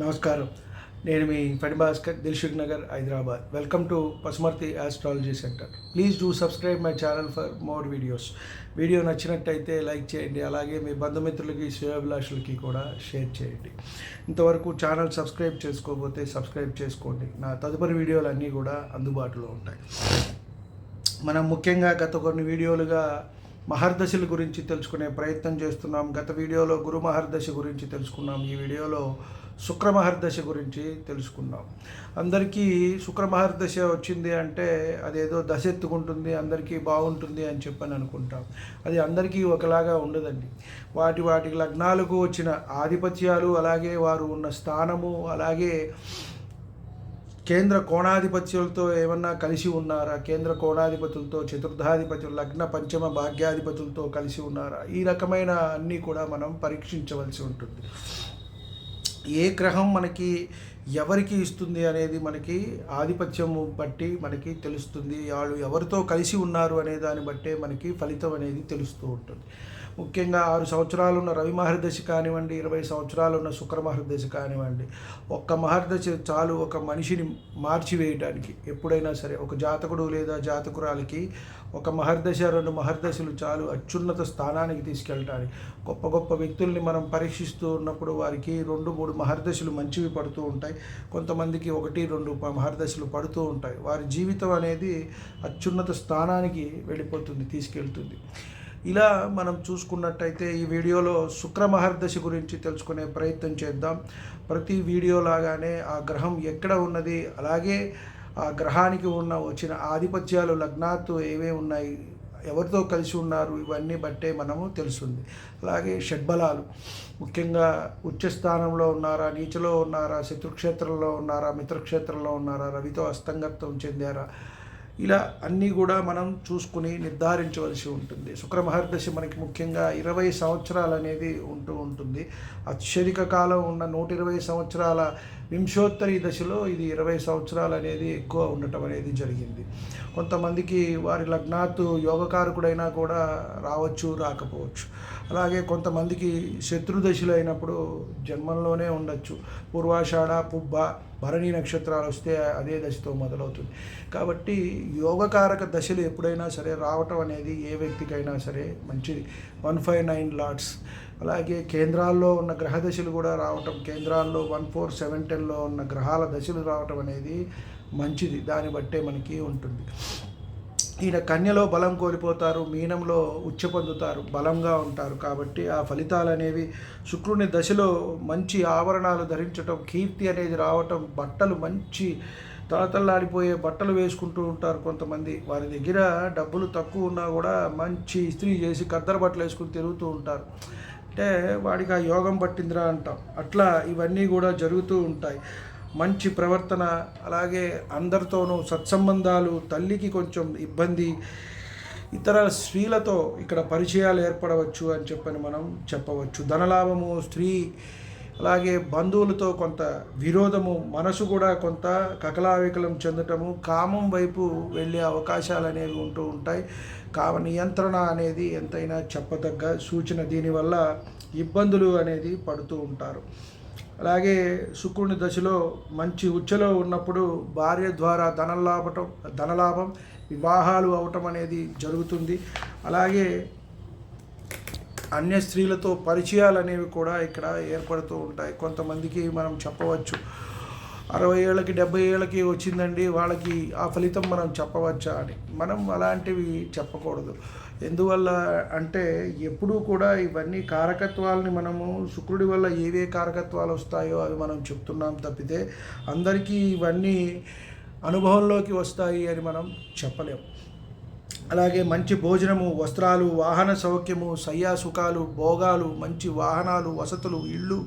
నమస్కారం. నేను మీ Phani Bhaskar Dilsukh Nagar Hyderabad. Welcome to Pasumarthi astrology centre please do subscribe my channel for more videos video నచ్చినట్టయితే like చేయండి. అలాగే మీ బంధుమిత్రులకి శ్రేయోభిలాషులకి కూడా share చేయండి. ఇంతవరకు ఛానల్ సబ్స్క్రైబ్ చేసుకోకపోతే సబ్స్క్రైబ్ చేసుకోండి. నా తదుపరి వీడియోలు అన్నీ కూడా అందుబాటులో ఉంటాయి. మనం ముఖ్యంగా గత కొన్ని వీడియోలుగా మహర్దశల గురించి తెలుసుకునే ప్రయత్నం చేస్తున్నాం. గత వీడియోలో గురు మహర్దశ గురించి తెలుసుకున్నాం. ఈ వీడియోలో శుక్ర మహర్దశ గురించి తెలుసుకున్నాం. అందరికీ శుక్ర మహర్దశ వచ్చింది అంటే అదేదో దశ ఎత్తుకుంటుంది అందరికీ బాగుంటుంది అని చెప్పని అనుకుంటాం. అది అందరికీ ఒకలాగా ఉండదండి. వాటి వాటి లగ్నాలకు వచ్చిన ఆధిపత్యాలు అలాగే వారు ఉన్న స్థానము అలాగే కేంద్ర కోణాధిపత్యులతో ఏమన్నా కలిసి ఉన్నారా? కేంద్ర కోణాధిపతులతో చతుర్థాధిపతులు లగ్న పంచమ భాగ్యాధిపతులతో కలిసి ఉన్నారా? ఈ రకమైన అన్నీ కూడా మనం పరీక్షించవలసి ఉంటుంది. ఏ గ్రహం మనకి ఎవరికి ఇస్తుంది అనేది మనకి ఆధిపత్యం బట్టి మనకి తెలుస్తుంది. వాళ్ళు ఎవరితో కలిసి ఉన్నారు అనే దాన్ని బట్టే మనకి ఫలితం అనేది తెలుస్తూ ఉంటుంది. ముఖ్యంగా ఆరు సంవత్సరాలు ఉన్న రవి మహర్దశ కానివ్వండి ఇరవై సంవత్సరాలు ఉన్న శుక్ర మహర్దశ కానివ్వండి ఒక్క మహర్దశ చాలు ఒక మనిషిని మార్చివేయటానికి ఎప్పుడైనా సరే ఒక జాతకుడు లేదా జాతకురాలకి ఒక మహర్దశ రెండు మహర్దశలు చాలు అత్యున్నత స్థానానికి తీసుకెళ్ళటానికి గొప్ప గొప్ప వ్యక్తుల్ని మనం పరీక్షిస్తూ ఉన్నప్పుడు వారికి రెండు మూడు మహర్దశలు మంచివి పడుతూ ఉంటాయి. కొంతమందికి ఒకటి రెండు మహర్దశలు పడుతూ ఉంటాయి. వారి జీవితం అనేది అత్యున్నత స్థానానికి వెళ్ళిపోతుంది తీసుకెళ్తుంది. ఇలా మనం చూసుకున్నట్టయితే ఈ వీడియోలో శుక్ర మహర్దశ గురించి తెలుసుకునే ప్రయత్నం చేద్దాం. ప్రతి వీడియో లాగానే ఆ గ్రహం ఎక్కడ ఉన్నది అలాగే ఆ గ్రహానికి ఉన్న వచ్చిన ఆధిపత్యాలు లగ్నాత్తు ఏవే ఉన్నాయి ఎవరితో కలిసి ఉన్నారు ఇవన్నీ బట్టే మనము తెలుస్తుంది. అలాగే షడ్బలాలు ముఖ్యంగా ఉచ్చస్థానంలో ఉన్నారా నీచలో ఉన్నారా శత్రుక్షేత్రంలో ఉన్నారా మిత్రక్షేత్రంలో ఉన్నారా రవితో అస్తంగత్వం చెందారా ఇలా అన్నీ కూడా మనం చూసుకుని నిర్ధారించవలసి ఉంటుంది. శుక్రమహర్దశి మనకి ముఖ్యంగా ఇరవై సంవత్సరాలు అనేది ఉంటూ ఉంటుంది. అత్యధిక కాలం ఉన్న నూట ఇరవై సంవత్సరాల వింశోత్తరి దశలో ఇది ఇరవై సంవత్సరాలు అనేది ఎక్కువ ఉండటం అనేది జరిగింది. కొంతమందికి వారి లగ్నాత్తు యోగకారకుడైనా కూడా రావచ్చు రాకపోవచ్చు. అలాగే కొంతమందికి శత్రు దశలు అయినప్పుడు జన్మంలోనే ఉండొచ్చు. పూర్వాషాఢ పుబ్బ భరణి నక్షత్రాలు వస్తే అదే దశతో మొదలవుతుంది. కాబట్టి యోగకారక దశలు ఎప్పుడైనా సరే రావటం అనేది ఏ వ్యక్తికైనా సరే మంచిది. One five nine lots. అలాగే కేంద్రాల్లో ఉన్న గ్రహ దశలు కూడా రావటం కేంద్రాల్లో వన్ ఫోర్ సెవెన్ టెన్లో ఉన్న గ్రహాల దశలు రావటం అనేది మంచిది. దాన్ని బట్టే మనకి ఉంటుంది. ఈయన కన్యలో బలం కోల్పోతారు మీనంలో ఉచ్చ పొందుతారు బలంగా ఉంటారు. కాబట్టి ఆ ఫలితాలు అనేవి శుక్రుని దశలో మంచి ఆభరణాలు ధరించటం కీర్తి అనేది రావటం బట్టలు మంచి తలతల్లాడిపోయే బట్టలు వేసుకుంటూ ఉంటారు కొంతమంది. వారి దగ్గర డబ్బులు తక్కువ ఉన్నా కూడా మంచి ఇస్త్రీ చేసి కద్దర బట్టలు వేసుకుని తిరుగుతూ ఉంటారు. అంటే వాడికి ఆ యోగం పట్టిందిరా అంటాం. అట్లా ఇవన్నీ కూడా జరుగుతూ ఉంటాయి. మంచి ప్రవర్తన అలాగే అందరితోనూ సత్సంబంధాలు తల్లికి కొంచెం ఇబ్బంది ఇతర స్త్రీలతో ఇక్కడ పరిచయాలు ఏర్పడవచ్చు అని చెప్పని మనం చెప్పవచ్చు. ధనలాభము స్త్రీ అలాగే బంధువులతో కొంత విరోధము మనసు కూడా కొంత కకలావికలం చెందటము కామం వైపు వెళ్ళే అవకాశాలు అనేవి ఉంటూ ఉంటాయి. కామ నియంత్రణ అనేది ఎంతైనా చెప్పదగ్గ సూచన. దీనివల్ల ఇబ్బందులు అనేది పడుతూ ఉంటారు. అలాగే శుక్రుని దశలో మంచి ఉచ్చలో ఉన్నప్పుడు భార్య ద్వారా ధనలాభటం ధనలాభం వివాహాలు అవటం అనేది జరుగుతుంది. అలాగే అన్య స్త్రీలతో పరిచయాలు అనేవి కూడా ఇక్కడ ఏర్పడుతూ ఉంటాయి. కొంతమందికి మనం చెప్పవచ్చు. అరవై ఏళ్ళకి డెబ్బై ఏళ్ళకి వచ్చిందండి. వాళ్ళకి ఆ ఫలితం మనం చెప్పవచ్చా అని. మనం అలాంటివి చెప్పకూడదు. ఎందువల్ల అంటే ఎప్పుడూ కూడా ఇవన్నీ కారకత్వాలని మనము శుక్రుడి వల్ల ఏవే కారకత్వాలు వస్తాయో అవి మనం చెప్తున్నాం తప్పితే అందరికీ ఇవన్నీ అనుభవంలోకి వస్తాయి అని మనం చెప్పలేం. అలాగే మంచి భోజనము వస్త్రాలు వాహన సౌఖ్యము సయ్యా సుఖాలు భోగాలు మంచి వాహనాలు వసతులు ఇళ్ళు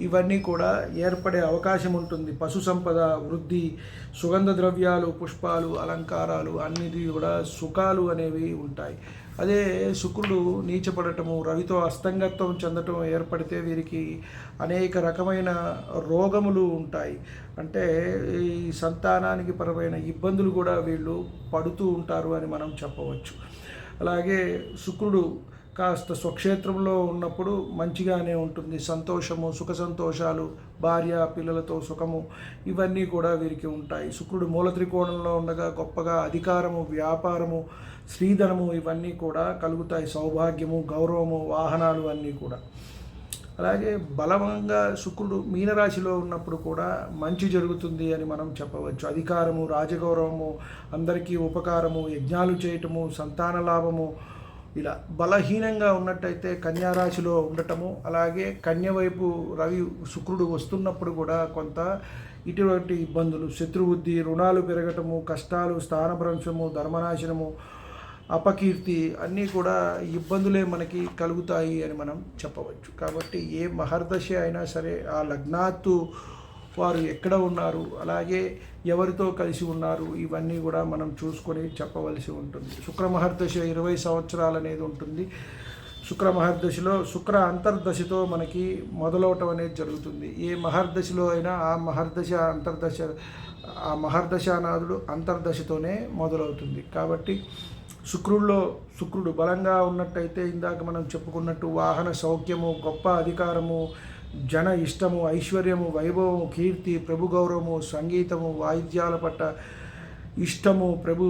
ఇవన్నీ కూడా ఏర్పడే అవకాశం ఉంటుంది. పశు సంపద వృద్ధి సుగంధ ద్రవ్యాలు పుష్పాలు అలంకారాలు అన్నిటి కూడా సుఖాలు అనేవి ఉంటాయి. అదే శుక్రుడు నీచపడటము రవితో అస్తంగత్వం చెందటం ఏర్పడితే వీరికి అనేక రకమైన రోగములు ఉంటాయి. అంటే ఈ సంతానానికి పరమైన ఇబ్బందులు కూడా వీళ్ళు పడుతూ ఉంటారు అని మనం చెప్పవచ్చు. అలాగే శుక్రుడు కాస్త స్వక్షేత్రంలో ఉన్నప్పుడు మంచిగానే ఉంటుంది. సంతోషము సుఖ సంతోషాలు భార్య పిల్లలతో సుఖము ఇవన్నీ కూడా వీరికి ఉంటాయి. శుక్రుడు మూల త్రికోణంలో ఉండగా గొప్పగా అధికారము వ్యాపారము శ్రీధనము ఇవన్నీ కూడా కలుగుతాయి. సౌభాగ్యము గౌరవము వాహనాలు అన్నీ కూడా. అలాగే బలవంగా శుక్రుడు మీనరాశిలో ఉన్నప్పుడు కూడా మంచి జరుగుతుంది అని మనం చెప్పవచ్చు. అధికారము రాజగౌరవము అందరికీ ఉపకారము యజ్ఞాలు చేయటము సంతాన లాభము ఇలా బలహీనంగా ఉన్నట్టయితే కన్యారాశిలో ఉండటము అలాగే కన్య వైపు రవి శుక్రుడు వస్తున్నప్పుడు కూడా కొంత ఇటువంటి ఇబ్బందులు శత్రుబుద్ధి రుణాలు పెరగటము కష్టాలు స్థానభ్రంశము ధర్మనాశనము అపకీర్తి అన్నీ కూడా ఇబ్బందులే మనకి కలుగుతాయి అని మనం చెప్పవచ్చు. కాబట్టి ఏ మహర్దశ అయినా సరే ఆ లగ్నాత్తు వారు ఎక్కడ ఉన్నారు అలాగే ఎవరితో కలిసి ఉన్నారు ఇవన్నీ కూడా మనం చూసుకొని చెప్పవలసి ఉంటుంది. శుక్రమహర్దశ ఇరవై సంవత్సరాలు అనేది ఉంటుంది. శుక్ర మహర్దశలో శుక్ర అంతర్దశతో మనకి మొదలవటం అనేది జరుగుతుంది. ఏ మహర్దశలో అయినా ఆ మహర్దశ అంతర్దశ ఆ మహర్దశానాథుడు అంతర్దశతోనే మొదలవుతుంది. కాబట్టి శుక్రుల్లో శుక్రుడు బలంగా ఉన్నట్టయితే ఇందాక మనం చెప్పుకున్నట్టు వాహన సౌఖ్యము గొప్ప అధికారము జన ఇష్టము ఐశ్వర్యము వైభవము కీర్తి ప్రభు గౌరవము సంగీతము వాయిద్యాల పట్ల ఇష్టము ప్రభు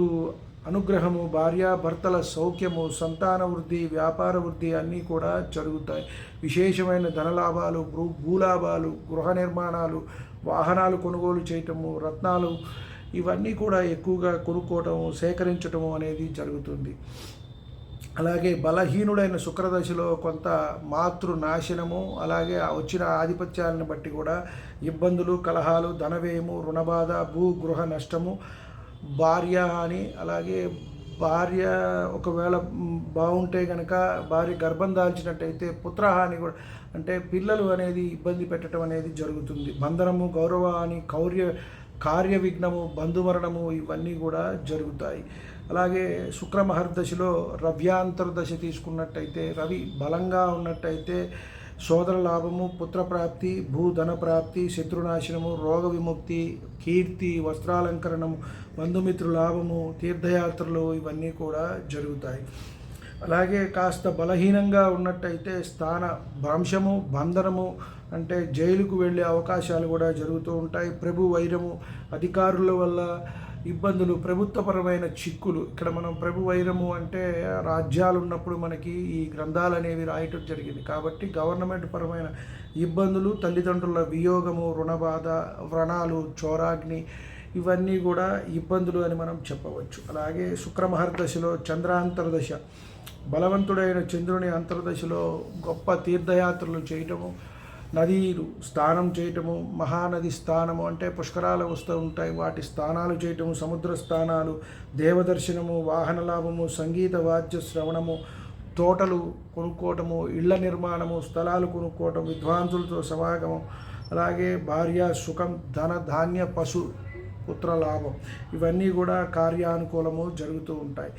అనుగ్రహము భార్యాభర్తల సౌఖ్యము సంతాన వృద్ధి వ్యాపార వృద్ధి అన్నీ కూడా జరుగుతాయి. విశేషమైన ధనలాభాలు భూ భూలాభాలు గృహ నిర్మాణాలు వాహనాలు కొనుగోలు చేయటము రత్నాలు ఇవన్నీ కూడా ఎక్కువగా కొనుక్కోవటము సేకరించటము అనేది జరుగుతుంది. అలాగే బలహీనుడైన శుక్రదశలో కొంత మాతృ నాశనము అలాగే వచ్చిన ఆధిపత్యాలను బట్టి కూడా ఇబ్బందులు కలహాలు ధనవ్యయము రుణబాధ భూ గృహ నష్టము భార్య అని అలాగే భార్య ఒకవేళ బాగుంటే కనుక భార్య గర్భం దాల్చినట్టయితే పుత్రహాని కూడా అంటే పిల్లలు అనేది ఇబ్బంది పెట్టడం అనేది జరుగుతుంది. బంధనము గౌరవాన్ని కౌర్య కార్య విఘ్నము బంధుమరణము ఇవన్నీ కూడా జరుగుతాయి. అలాగే శుక్ర మహర్దశలో రవ్యాంతర్దశ తీసుకున్నట్టయితే రవి బలంగా ఉన్నట్టయితే సోదర లాభము పుత్రప్రాప్తి భూధన ప్రాప్తి శత్రునాశనము రోగ విముక్తి కీర్తి వస్త్రాలంకరణము బంధుమిత్రు లాభము తీర్థయాత్రలు ఇవన్నీ కూడా జరుగుతాయి. అలాగే కాస్త బలహీనంగా ఉన్నట్టయితే స్థాన భ్రంశము బంధనము అంటే జైలుకు వెళ్ళే అవకాశాలు కూడా జరుగుతూ ఉంటాయి. ప్రభు వైరము అధికారుల వల్ల ఇబ్బందులు ప్రభుత్వపరమైన చిక్కులు. ఇక్కడ మనం ప్రభు వైరము అంటే రాజ్యాలు ఉన్నప్పుడు మనకి ఈ గ్రంథాలు అనేవి రాయటం జరిగింది. కాబట్టి గవర్నమెంట్ పరమైన ఇబ్బందులు తల్లిదండ్రుల వియోగము రుణబాధ వ్రణాలు చోరాగ్ని ఇవన్నీ కూడా ఇబ్బందులు అని మనం చెప్పవచ్చు. అలాగే శుక్రమహర్దశలో చంద్రాంతర్దశ. బలవంతుడైన చంద్రుని అంతర్దశలో గొప్ప తీర్థయాత్రలు చేయటము నదీలు స్నానం చేయటము మహానది స్థానము అంటే పుష్కరాలు వస్తూ ఉంటాయి. వాటి స్థానాలు చేయటము సముద్ర స్థానాలు దేవదర్శనము వాహన లాభము సంగీత వాద్య శ్రవణము తోటలు కొనుక్కోవటము ఇళ్ళ నిర్మాణము స్థలాలు కొనుక్కోవటం విద్వాంసులతో సమాగమం అలాగే భార్య సుఖం ధన ధాన్య పశు పుత్ర లాభం. ఇవన్నీ కూడా కార్యానుకూలము జరుగుతూ ఉంటాయి.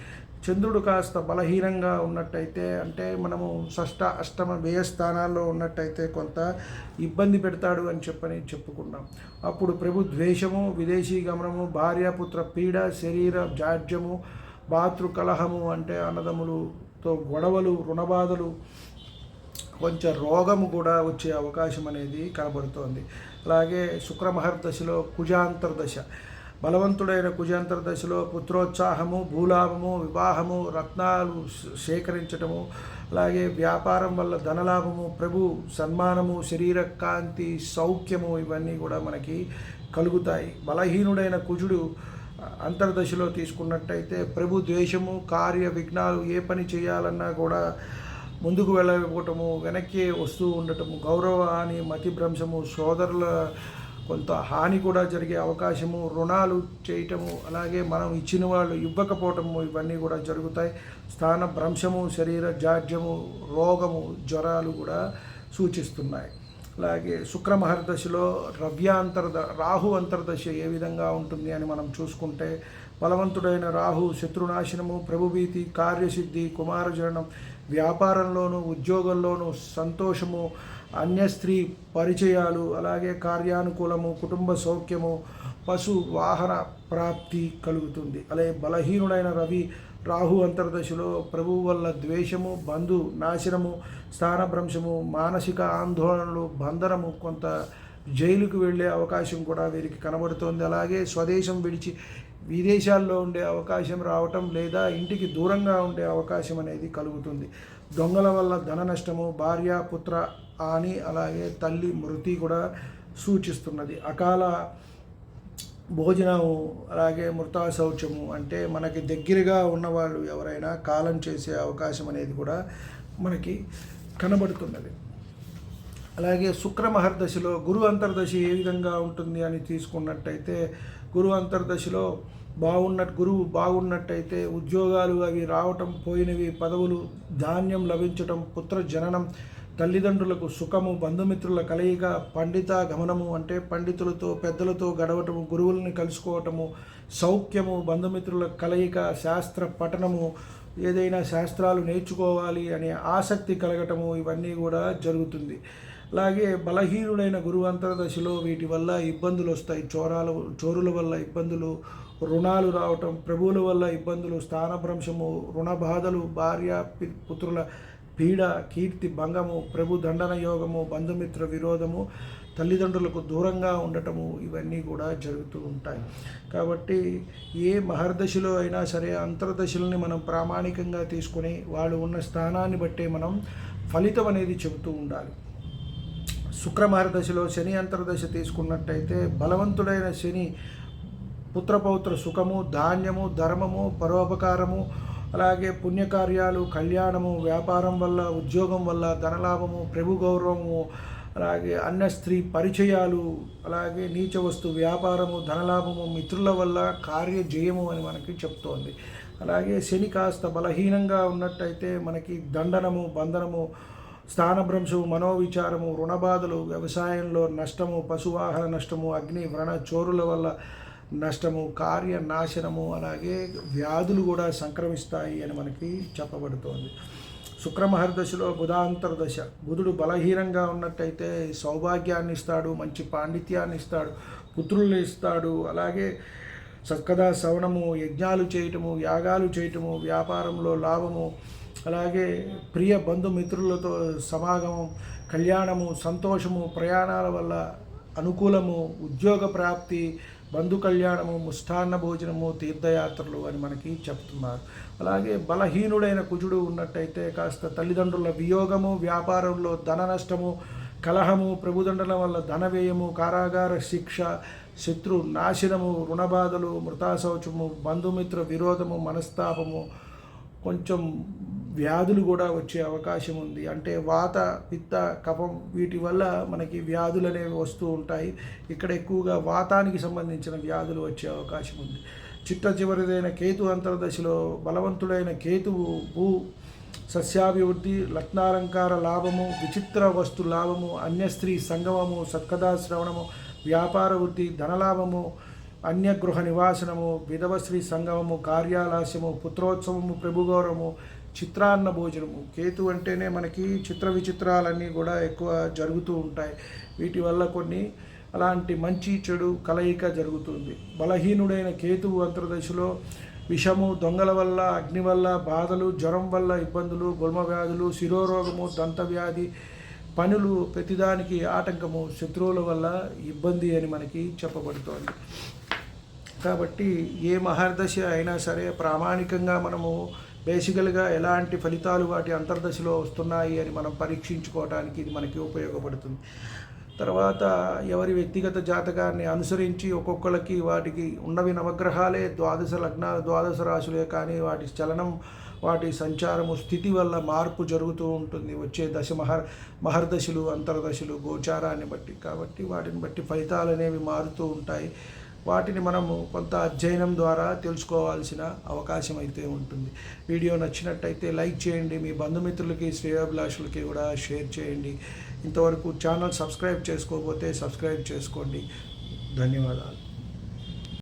చంద్రుడు కాస్త బలహీనంగా ఉన్నట్టయితే అంటే మనము షష్ట అష్టమ వ్యయ స్థానాల్లో ఉన్నట్టయితే కొంత ఇబ్బంది పెడతాడు అని చెప్పని చెప్పుకున్నాం. అప్పుడు ప్రభు ద్వేషము విదేశీ గమనము భార్యాపుత్ర పీడ శరీర జాడ్యము భాతృ కలహము అంటే అన్నదమ్ములతో గొడవలు రుణబాధలు కొంచెం రోగము కూడా వచ్చే అవకాశం అనేది కనబడుతోంది. అలాగే శుక్రమహర్దశలో కుజాంతర్దశ. బలవంతుడైన కుజంతర దశలో పుత్రోత్సాహము భూలాభము వివాహము రత్నాలు సేకరించటము అలాగే వ్యాపారం వల్ల ధనలాభము ప్రభు సన్మానము శరీర కాంతి సౌఖ్యము ఇవన్నీ కూడా మనకి కలుగుతాయి. బలహీనుడైన కుజుడు అంతర్దశలో తీసుకున్నట్టయితే ప్రభు ద్వేషము కార్య విఘ్నాలు ఏ పని చేయాలన్నా కూడా ముందుకు వెళ్ళకపోవటము వెనక్కి వస్తూ ఉండటము గౌరవ అని మతిభ్రంశము సోదరుల కొంత హాని కూడా జరిగే అవకాశము రుణాలు చేయటము అలాగే మనం ఇచ్చిన వాళ్ళు ఇవ్వకపోవటము ఇవన్నీ కూడా జరుగుతాయి. స్థాన భ్రంశము శరీర జాడ్యము రోగము జ్వరాలు కూడా సూచిస్తున్నాయి. అలాగే శుక్రమహర్దశలో రవ్యాంతర్ద రాహు అంతర్దశ ఏ విధంగా ఉంటుంది అని మనం చూసుకుంటే బలవంతుడైన రాహు శత్రునాశనము ప్రభుభీతి కార్యసిద్ధి కుమారజననం వ్యాపారంలోనూ ఉద్యోగంలోనూ సంతోషము అన్య స్త్రీ పరిచయాలు అలాగే కార్యానుకూలము కుటుంబ సౌఖ్యము పశు వాహన ప్రాప్తి కలుగుతుంది. అలాగే బలహీనుడైన రవి రాహు అంతర్దశలో ప్రభువు వల్ల ద్వేషము బంధు నాశనము స్థానభ్రంశము మానసిక ఆందోళనలు బంధనము కొంత జైలుకు వెళ్ళే అవకాశం కూడా వీరికి కనబడుతోంది. అలాగే స్వదేశం విడిచి విదేశాల్లో ఉండే అవకాశం రావటం లేదా ఇంటికి దూరంగా ఉండే అవకాశం అనేది కలుగుతుంది. దొంగల వల్ల ధన నష్టము భార్య పుత్ర అని అలాగే తల్లి మృతి కూడా సూచిస్తున్నది. అకాల భోజనము అలాగే మృతా శౌచము అంటే మనకి దగ్గరగా ఉన్నవాళ్ళు ఎవరైనా కాలం చేసే అవకాశం అనేది కూడా మనకి కనబడుతున్నది. అలాగే శుక్రమహర్దశలో గురు అంతర్దశ ఏ విధంగా ఉంటుంది అని తీసుకున్నట్టయితే గురు అంతర్దశలో బాగున్న గురువు బాగున్నట్టయితే ఉద్యోగాలు అవి రావటం పోయినవి పదవులు ధాన్యం లభించటం పుత్ర జననం తల్లిదండ్రులకు సుఖము బంధుమిత్రుల కలయిక పండిత గమనము అంటే పండితులతో పెద్దలతో గడవటము గురువుల్ని కలుసుకోవటము సౌఖ్యము బంధుమిత్రుల కలయిక శాస్త్ర పఠనము ఏదైనా శాస్త్రాలు నేర్చుకోవాలి అనే ఆసక్తి కలగటము ఇవన్నీ కూడా జరుగుతుంది. అలాగే బలహీనుడైన గురువు అంతర్దశలో వీటి వల్ల ఇబ్బందులు వస్తాయి. చోరాల చోరుల వల్ల ఇబ్బందులు రుణాలు రావటం ప్రభువుల వల్ల ఇబ్బందులు స్థానభ్రంశము రుణ బాధలు భార్య పుత్రుల పీడ కీర్తి భంగము ప్రభు దండన యోగము బంధుమిత్ర విరోధము తల్లిదండ్రులకు దూరంగా ఉండటము ఇవన్నీ కూడా జరుగుతూ ఉంటాయి. కాబట్టి ఏ మహర్దశలో అయినా సరే అంతర్దశలని మనం ప్రామాణికంగా తీసుకొని వాళ్ళు ఉన్న స్థానాన్ని బట్టే మనం ఫలితం అనేది చెబుతూ ఉండాలి. శుక్రమహర్దశలో శని అంతర్దశ తీసుకున్నట్టయితే బలవంతుడైన శని పుత్రపౌత్ర సుఖము ధాన్యము ధర్మము పరోపకారము అలాగే పుణ్యకార్యాలు కళ్యాణము వ్యాపారం వల్ల ఉద్యోగం వల్ల ధనలాభము ప్రభు గౌరవము అలాగే అన్న స్త్రీ పరిచయాలు అలాగే నీచ వస్తు వ్యాపారము ధనలాభము మిత్రుల వల్ల కార్య జయము అని మనకి చెప్తోంది. అలాగే శని కాస్త బలహీనంగా ఉన్నట్టయితే మనకి దండనము బంధనము స్థానభ్రంశము మనోవిచారము రుణబాధలు వ్యవసాయంలో నష్టము పశువాహన నష్టము అగ్ని వ్రణ చోరుల వల్ల నష్టము కార్య నాశనము అలాగే వ్యాధులు కూడా సంక్రమిస్తాయి అని మనకి చెప్పబడుతోంది. శుక్రమహర్దశలో బుధాంతర్దశ బుధుడు బలహీనంగా ఉన్నట్టయితే సౌభాగ్యాన్ని ఇస్తాడు మంచి పాండిత్యాన్ని ఇస్తాడు పుత్రులు ఇస్తాడు. అలాగే సత్కదా శ్రవణము యజ్ఞాలు చేయటము యాగాలు చేయటము వ్యాపారంలో లాభము అలాగే ప్రియ బంధుమిత్రులతో సమాగమం కళ్యాణము సంతోషము ప్రయాణాల వల్ల అనుకూలము ఉద్యోగ ప్రాప్తి బంధు కళ్యాణము ముష్టాన్న భోజనము తీర్థయాత్రలు అని మనకి చెప్తున్నారు. అలాగే బలహీనుడైన కుజుడు ఉన్నట్టయితే కాస్త తల్లిదండ్రుల వియోగము వ్యాపారంలో ధన నష్టము కలహము ప్రభుదండల వల్ల ధన వ్యయము కారాగార శిక్ష శత్రు నాశనము రుణబాధలు మృతాశౌచము బంధుమిత్ర విరోధము మనస్తాపము కొంచెం వ్యాధులు కూడా వచ్చే అవకాశం ఉంది. అంటే వాత పిత్త కఫం వీటి వల్ల మనకి వ్యాధులు అనేవి వస్తూ ఉంటాయి. ఇక్కడ ఎక్కువగా వాతానికి సంబంధించిన వ్యాధులు వచ్చే అవకాశం ఉంది. చిట్ట చివరిదైన కేతు అంతర్దశలో బలవంతుడైన కేతువు భూ సస్యాభివృద్ధి రత్నాలంకార లాభము విచిత్ర వస్తు లాభము అన్యస్త్రీ సంగమము సత్కథా శ్రవణము వ్యాపార వృద్ధి ధనలాభము అన్యగృహ నివాసనము విధవశ్రీ సంగమము కార్యాలాస్యము పుత్రోత్సవము ప్రభుగౌరవము చిత్రాన్న భోజనము. కేతు అంటేనే మనకి చిత్ర విచిత్రాలన్నీ కూడా ఎక్కువ జరుగుతూ ఉంటాయి. వీటి వల్ల కొన్ని అలాంటి మంచి చెడు కలయిక జరుగుతుంది. బలహీనుడైన కేతువు అంతర్దశలో విషము దొంగల వల్ల అగ్ని వల్ల బాధలు జ్వరం వల్ల ఇబ్బందులు గుల్మ వ్యాధులు శిరోరోగము దంతవ్యాధి పనులు ప్రతిదానికి ఆటంకము శత్రువుల వల్ల ఇబ్బంది అని మనకి చెప్పబడుతోంది. కాబట్టి ఏ మహర్దశ అయినా సరే ప్రామాణికంగా మనము బేసికల్గా ఎలాంటి ఫలితాలు వాటి అంతర్దశలో వస్తున్నాయి అని మనం పరీక్షించుకోవడానికి ఇది మనకి ఉపయోగపడుతుంది. తర్వాత ఎవరి వ్యక్తిగత జాతకాన్ని అనుసరించి ఒక్కొక్కరికి వాటికి ఉన్నవి నవగ్రహాలే ద్వాదశ లగ్నాలు ద్వాదశ రాశులే కానీ వాటి చలనం వాటి సంచారము స్థితి వల్ల మార్పు జరుగుతూ ఉంటుంది. వచ్చే దశ మహర్ మహర్దశలు అంతర్దశలు గోచారాన్ని బట్టి. కాబట్టి వాటిని బట్టి ఫలితాలు అనేవి మారుతూ ఉంటాయి. వాటిని మనము కొంత అధ్యయనం ద్వారా తెలుసుకోవాల్సిన అవకాశం అయితే ఉంటుంది. వీడియో నచ్చినట్టయితే లైక్ చేయండి. మీ బంధుమిత్రులకి శ్రేయాభిలాషులకి కూడా షేర్ చేయండి. ఇంతవరకు ఛానల్ సబ్స్క్రైబ్ చేసుకోకపోతే సబ్స్క్రైబ్ చేసుకోండి. ధన్యవాదాలు.